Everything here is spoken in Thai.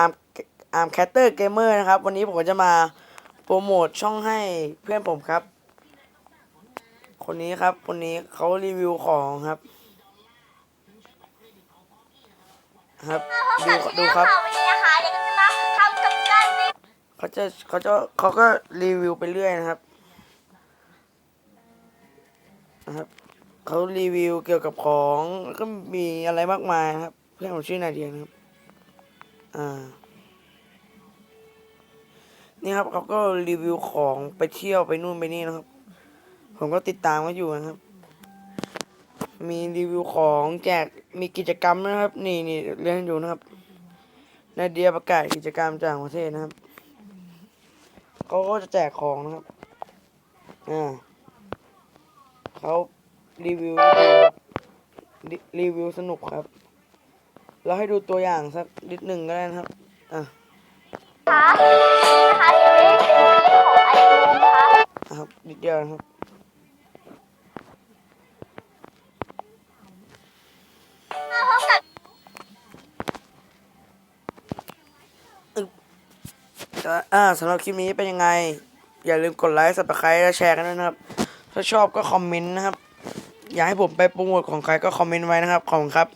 อาร์มอาร์มแคตเตอร์เกมเมอร์นะครับ วันนี้ผมจะมาโปรโมทช่องให้เพื่อนผมครับ คนนี้ครับ คนนี้เขารีวิวของครับ ครับดูดูครับวันนี้นะคะเดี๋ยวก็จะมาทำกับการเขาจะเขาจะเขาก็รีวิวไปเรื่อยนะครับนะครับเขารีวิวเกี่ยวกับของก็มีอะไรมากมายครับ เพื่อนผมชื่อนาเดียนะครับ อ่านี่ครับเขาก็รีวิวของไปเที่ยวไปนู่นไปนี่นะครับ ผมก็ติดตามเขาอยู่นะครับ มีรีวิวของแจกมีกิจกรรมนะครับ นี่นี่เรียนอยู่นะครับนาเดียประกาศกิจกรรมจากประเทศนะครับเขาก็จะแจกของนะครับอ่าเขารีวิวรีวิวสนุกครับ เราให้ดูตัวอย่างสักนิดหนึ่งก็ได้นะครับ อะคะนะคะเดี๋ยวนี้เป็นของไอโฟนค่ะนะครับนิดเดียวนะครับ มาพบกับก็อ่าสำหรับคลิปนี้เป็นยังไง อย่าลืมกดไลค์สับสไครต์และแชร์กันด้วยนะครับ ถ้าชอบก็คอมเมนต์นะครับ อยากให้ผมไปโปรโมทของใครก็คอมเมนต์ไว้นะครับ ขอบคุณครับ